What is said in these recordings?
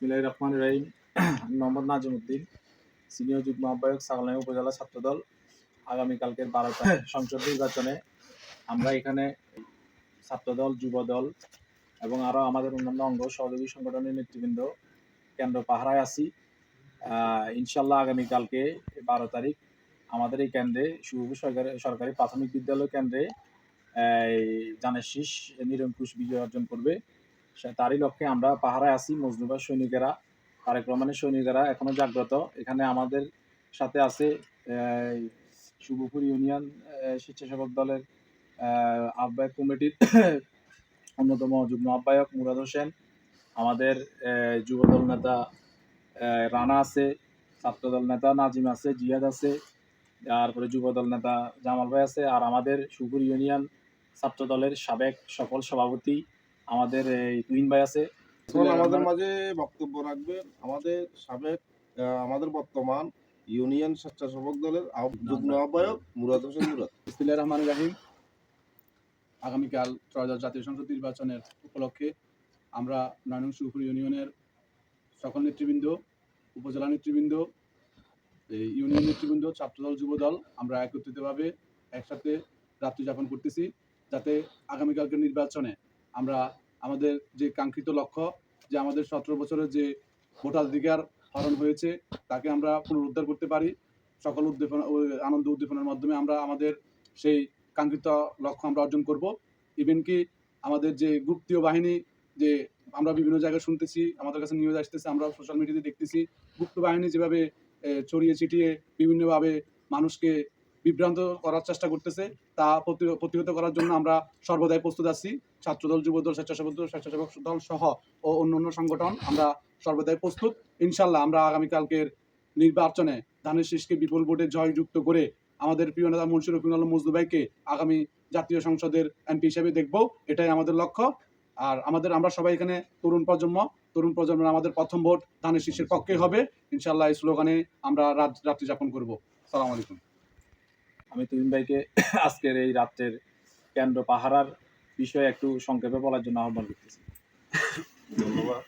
বিসমিল্লাহির রহমান রহিম। আমি মোহাম্মদ নাজিমুদ্দিন, সিনিয়র যুগ্ম আহ্বায়ক সাগলানি উপজেলা ছাত্রদল। আগামীকালকের বারোটা সংসদ নির্বাচনে আমরা এখানে ছাত্রদল, যুবদল এবং আরও আমাদের অন্যান্য অঙ্গ সহযোগী সংগঠনের নেতৃবৃন্দ কেন্দ্র পাহারায় আছি। ইনশাল্লাহ আগামীকালকে বারো তারিখ আমাদের এই কেন্দ্রে শুভ সরকারি সরকারি প্রাথমিক বিদ্যালয় কেন্দ্রে জানের শীষ নিরঙ্কুশ বিজয় অর্জন করবে। তারই লক্ষ্যে আমরা পাহারায় আছি মজনুবা সৈনিকেরা তারেক রহমানের সৈনিকেরা এখনও জাগ্রত। এখানে আমাদের সাথে আছে শুভপুর ইউনিয়ন স্বেচ্ছাসেবক দলের আহ, আহ্বায়ক কমিটির অন্যতম যুগ্ম আহ্বায়ক মুরাদ হোসেন আমাদের যুবদল নেতা রানা আছে ছাত্রদল নেতা নাজিম আছে জিয়াদ আছে তারপরে যুবদল নেতা জামাল ভাই আছে আর আমাদের শুভপুর ইউনিয়ন ছাত্র দলের সাবেক সকল সভাপতি আমাদের এই তুহিন ভাই আছে। আমাদের মাঝে বক্তব্য রাখবেন আমাদের সাবেক আমাদের বর্তমান ইউনিয়ন স্বেচ্ছাসেবক দলের যুগ্ম আহ্বায়ক মুরাদ হোসেন মুরাদ। বিসমিল্লাহ রহমান রাহিম। আগামীকাল ত্রয়োদশ জাতীয় সংসদ নির্বাচনের উপলক্ষে আমরা নয়নং সুপুর ইউনিয়নের সকল নেতৃবৃন্দ উপজেলা নেতৃবৃন্দ এই ইউনিয়ন নেতৃবৃন্দ ছাত্রদল যুবদল আমরা একত্রিতভাবে একসাথে রাত্রি যাপন করতেছি যাতে আগামীকালকের নির্বাচনে আমরা আমাদের যে কাঙ্ক্ষিত লক্ষ্য, যে আমাদের সতেরো বছরের যে ভোটাধিকার হরণ হয়েছে, তাকে আমরা পুনরুদ্ধার করতে পারি। সকল উদ্দীপনা আনন্দ উদ্দীপনার মাধ্যমে আমরা আমাদের সেই কাঙ্ক্ষিত লক্ষ্য আমরা অর্জন করব। ইভেন কি আমাদের যে গুপ্তীয় বাহিনী, যে আমরা বিভিন্ন জায়গায় শুনতেছি, আমাদের কাছে নিউজ আসতেছে, আমরা সোশ্যাল মিডিয়াতে দেখতেছি, গুপ্ত বাহিনী যেভাবে ছড়িয়ে ছিটিয়ে বিভিন্নভাবে মানুষকে বিভ্রান্ত করার চেষ্টা করতেছে। তা প্রতি- প্রতিহত করার জন্য আমরা সর্বদাই প্রস্তুত আছি। ছাত্রদল, যুবদল, স্বেচ্ছাসেবক দল স্বেচ্ছাসেবক দল সহ ও অন্য অন্য সংগঠন আমরা সর্বদাই প্রস্তুত। ইনশাল্লাহ আমরা আগামীকালকের নির্বাচনে ধানের শীষকে বিপুল ভোটে জয়যুক্ত করে আমাদের প্রিয় নেতা মুন্সির রফিকুল আলম মজদু ভাইকে আগামী জাতীয় সংসদের এমপি হিসেবে দেখব। এটাই আমাদের লক্ষ্য। আর আমাদের আমরা সবাই এখানে তরুণ প্রজন্ম। তরুণ প্রজন্মের আমাদের প্রথম ভোট ধানের শীষের পক্ষে হবে। ইনশাল্লাহ এই স্লোগানে আমরা রাত রাত্রি যাপন করব। সালাম আলাইকুম। আমি তুহিন ভাইকে আজকের এই রাত্রের কেন্দ্র পাহারার বিষয়ে একটু সংক্ষেপে বলার জন্য আহ্বান করতেছি। ধন্যবাদ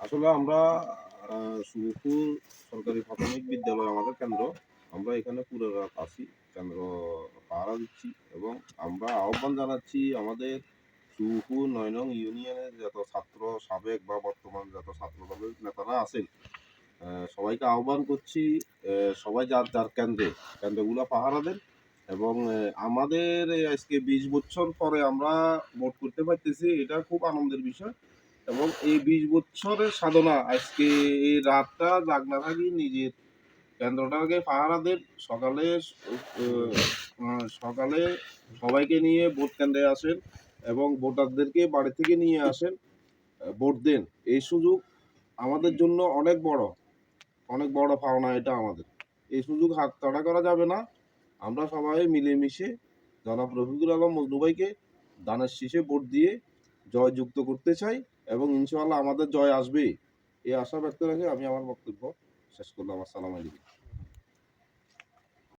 আসলে আমরা সুপুর সরকারি প্রাথমিক বিদ্যালয় আমাদের কেন্দ্র। আমরা এখানে পুরো রাত আছি, কেন্দ্র পাহারা দিচ্ছি এবং আমরা আহ্বান জানাচ্ছি আমাদের সুপুর নয় নং ইউনিয়নের যত ছাত্র সাবেক বা বর্তমান যত ছাত্র নেতারা আছেন সবাইকে আহ্বান করছি সবাই যার যার কেন্দ্রে, কেন্দ্রগুলো পাহারা দেন এবং আমাদের আজকে বিশ বছর পরে আমরা ভোট করতে পারতেছি, এটা খুব আনন্দের বিষয় এবং এই বিশ বছরের সাধনা আজকে এই রাতটা জাগনা থাকি নিজের কেন্দ্রটাকে পাহারা দেন, সকালে সকালে সবাইকে নিয়ে ভোট কেন্দ্রে আসেন এবং ভোটারদেরকে বাড়ি থেকে নিয়ে আসেন ভোট দেন। এই সুযোগ আমাদের জন্য অনেক বড়। অনেক বড় পাওনা এটা আমাদের। এই সুযোগ হাতছাড়া করা যাবে না। আমরা সবাই মিলেমিশে জনাব রফিকুল আলম মজনুভাইকে দানের শীষে ভোট দিয়ে জয় যুক্ত করতে চাই এবং ইনশাআল্লাহ আমাদের জয় আসবে এই আশা ব্যক্ত রেখে আমি আমার বক্তব্য শেষ করলাম। আসসালামু আলাইকুম।